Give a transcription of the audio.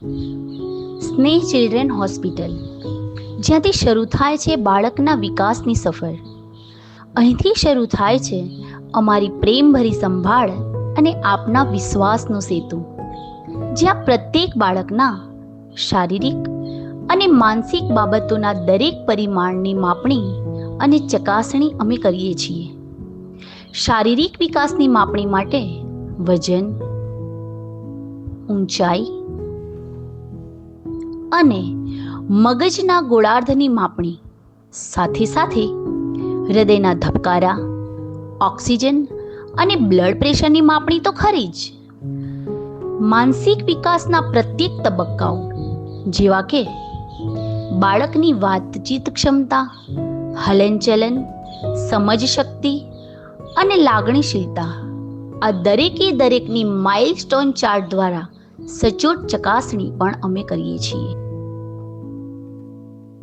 સ્નેહ children hospital, જ્યાંથી શરૂ થાય છે બાળકના વિકાસની સફર. અહીંથી શરૂ થાય છે અમારી પ્રેમભરી સંભાળ અને આપના વિશ્વાસનો સેતુ, જ્યાં પ્રત્યેક બાળકના શારીરિક અને માનસિક બાબતોના દરેક પરિમાણની માપણી અને ચકાસણી અમે કરીએ છીએ. શારીરિક વિકાસની માપણી માટે વજન, ઊંચાઈ અને મગજના ગોળાર્ધની માપણી. સાથે સાથે હૃદયના ધબકારા, ઓક્સિજન અને બ્લડ પ્રેશરની માપણી તો ખરી જ. માનસિક વિકાસના પ્રત્યેક તબક્કાઓ, જેવા કે બાળકની વાતચીત ક્ષમતા, હલનચલન સમજ શક્તિ અને લાગણીશીલતા, આ દરેકે દરેકની માઇલસ્ટોન ચાર્ટ દ્વારા સચોટ ચકાસણી પણ અમે કરીએ છીએ.